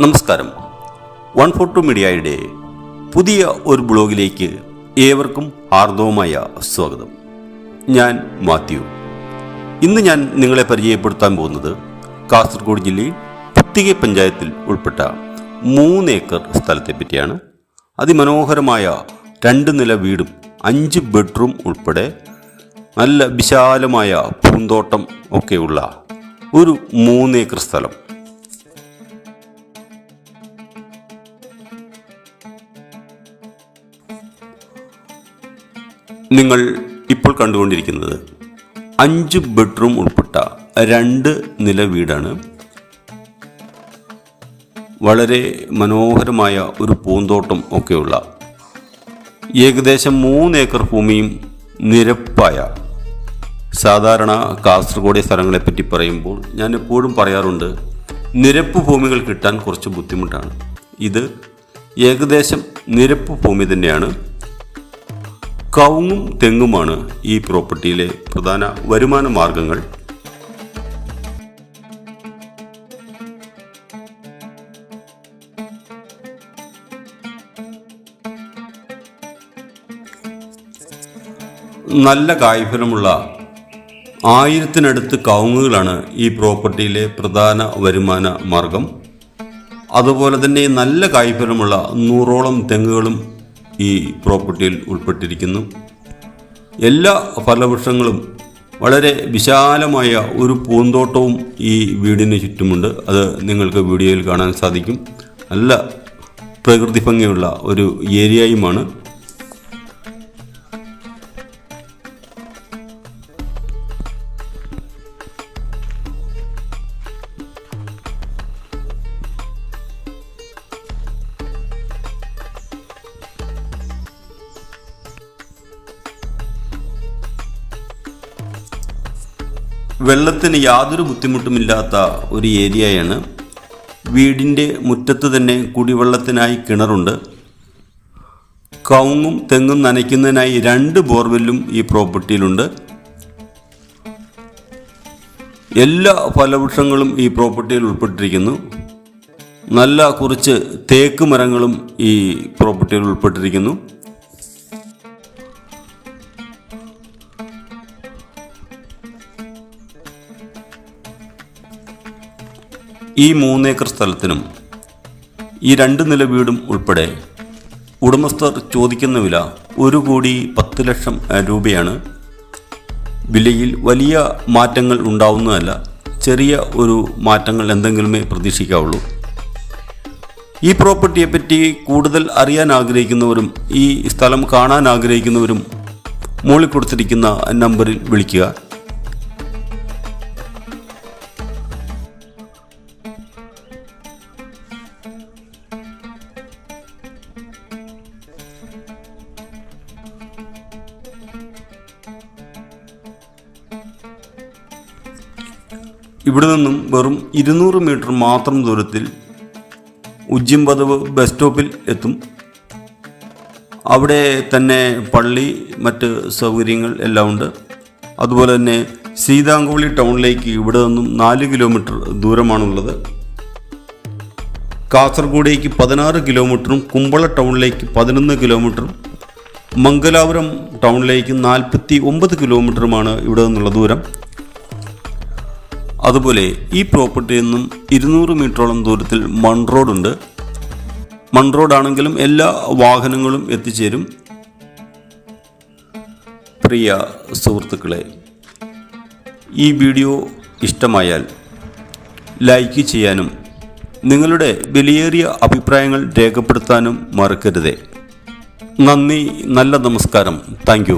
നമസ്കാരം. One four to മീഡിയയുടെ പുതിയ ഒരു ബ്ലോഗിലേക്ക് ഏവർക്കും ഹാർദവമായ സ്വാഗതം. ഞാൻ മാത്യു. ഇന്ന് ഞാൻ നിങ്ങളെ പരിചയപ്പെടുത്താൻ പോകുന്നത് കാസർഗോഡ് ജില്ലയിൽ പുത്തിക പഞ്ചായത്തിൽ ഉൾപ്പെട്ട മൂന്ന് ഏക്കർ സ്ഥലത്തെ പറ്റിയാണ്. അതിമനോഹരമായ രണ്ട് നില വീടും അഞ്ച് ബെഡ്റൂം ഉൾപ്പെടെ നല്ല വിശാലമായ പൂന്തോട്ടം ഒക്കെയുള്ള ഒരു മൂന്നേക്കർ സ്ഥലം. നിങ്ങൾ ഇപ്പോൾ കണ്ടുകൊണ്ടിരിക്കുന്നത് അഞ്ച് ബെഡ്റൂം ഉൾപ്പെട്ട രണ്ട് നില വീടാണ്. വളരെ മനോഹരമായ ഒരു പൂന്തോട്ടം ഒക്കെയുള്ള ഏകദേശം മൂന്ന് ഏക്കർ ഭൂമിയും നിരപ്പായ സാധാരണ കാസർഗോഡ് സ്ഥലങ്ങളെപ്പറ്റി പറയുമ്പോൾ ഞാൻ എപ്പോഴും പറയാറുണ്ട് നിരപ്പ് ഭൂമികൾ കിട്ടാൻ കുറച്ച് ബുദ്ധിമുട്ടാണ്. ഇത് ഏകദേശം നിരപ്പ് ഭൂമി തന്നെയാണ്. കവുങ്ങും തെങ്ങുമാണ് ഈ പ്രോപ്പർട്ടിയിലെ പ്രധാന വരുമാന മാർഗങ്ങൾ. നല്ല കായ്ഫലമുള്ള ആയിരത്തിനടുത്ത് കവുങ്ങുകളാണ് ഈ പ്രോപ്പർട്ടിയിലെ പ്രധാന വരുമാന മാർഗം. അതുപോലെ തന്നെ നല്ല കായ്ഫലമുള്ള നൂറോളം തെങ്ങുകളും ഈ പ്രോപ്പർട്ടിയിൽ ഉൾപ്പെട്ടിരിക്കുന്നു. എല്ലാ ഫലവൃക്ഷങ്ങളും വളരെ വിശാലമായ ഒരു പൂന്തോട്ടവും ഈ വീടിന് ചുറ്റുമുണ്ട്. അത് നിങ്ങൾക്ക് വീഡിയോയിൽ കാണാൻ സാധിക്കും. നല്ല പ്രകൃതി ഭംഗിയുള്ള ഒരു ഏരിയയുമാണ്. വെള്ളത്തിന് യാതൊരു ബുദ്ധിമുട്ടുമില്ലാത്ത ഒരു ഏരിയയാണ്. വീടിന്റെ മുറ്റത്ത് തന്നെ കുടിവെള്ളത്തിനായി കിണറുണ്ട്. കവുങ്ങും തെങ്ങും നനയ്ക്കുന്നതിനായി രണ്ട് ബോർവെല്ലും ഈ പ്രോപ്പർട്ടിയിലുണ്ട്. എല്ലാ ഫലവൃക്ഷങ്ങളും ഈ പ്രോപ്പർട്ടിയിൽ ഉൾപ്പെട്ടിരിക്കുന്നു. നല്ല കുറച്ച് തേക്ക് മരങ്ങളും ഈ പ്രോപ്പർട്ടിയിൽ ഉൾപ്പെട്ടിരിക്കുന്നു. ഈ മൂന്നേക്കർ സ്ഥലത്തിനും ഈ രണ്ട് നില വീടും ഉൾപ്പെടെ ഉടമസ്ഥർ ചോദിക്കുന്ന വില ഒരു കോടി പത്ത് ലക്ഷം രൂപയാണ്. വിലയിൽ വലിയ മാറ്റങ്ങൾ ഉണ്ടാവുന്നതല്ല ചെറിയ ഒരു മാറ്റങ്ങൾ എന്തെങ്കിലുമേ പ്രതീക്ഷിക്കാവുള്ളൂ. ഈ പ്രോപ്പർട്ടിയെ പറ്റി കൂടുതൽ അറിയാൻ ആഗ്രഹിക്കുന്നവരും ഈ സ്ഥലം കാണാൻ ആഗ്രഹിക്കുന്നവരും മുകളിൽ കൊടുത്തിരിക്കുന്ന നമ്പറിൽ വിളിക്കുക. ഇവിടെ നിന്നും വെറും ഇരുന്നൂറ് മീറ്റർ മാത്രം ദൂരത്തിൽ ഉജ്ജിംപതവ് ബസ് സ്റ്റോപ്പിൽ എത്തും. അവിടെ തന്നെ പള്ളി മറ്റ് സൗകര്യങ്ങൾ എല്ലാം ഉണ്ട്. അതുപോലെ തന്നെ സീതാങ്കുളി ടൗണിലേക്ക് ഇവിടെ നിന്നും നാല് കിലോമീറ്റർ ദൂരമാണുള്ളത്. കാസർഗോഡേക്ക് പതിനാറ് കിലോമീറ്ററും കുമ്പള ടൗണിലേക്ക് പതിനൊന്ന് കിലോമീറ്ററും മംഗലാപുരം ടൗണിലേക്ക് നാൽപ്പത്തി ഒമ്പത് കിലോമീറ്ററുമാണ് ഇവിടെ നിന്നുള്ള ദൂരം. അതുപോലെ ഈ പ്രോപ്പർട്ടിയിൽ നിന്നും ഇരുന്നൂറ് മീറ്ററോളം ദൂരത്തിൽ മൺ റോഡുണ്ട്. മൺ റോഡാണെങ്കിലും എല്ലാ വാഹനങ്ങളും എത്തിച്ചേരും. പ്രിയ സുഹൃത്തുക്കളെ ഈ വീഡിയോ ഇഷ്ടമായാൽ ലൈക്ക് ചെയ്യാനും നിങ്ങളുടെ വിലയേറിയ അഭിപ്രായങ്ങൾ രേഖപ്പെടുത്താനും മറക്കരുതേ. നന്ദി നല്ല നമസ്കാരം. താങ്ക്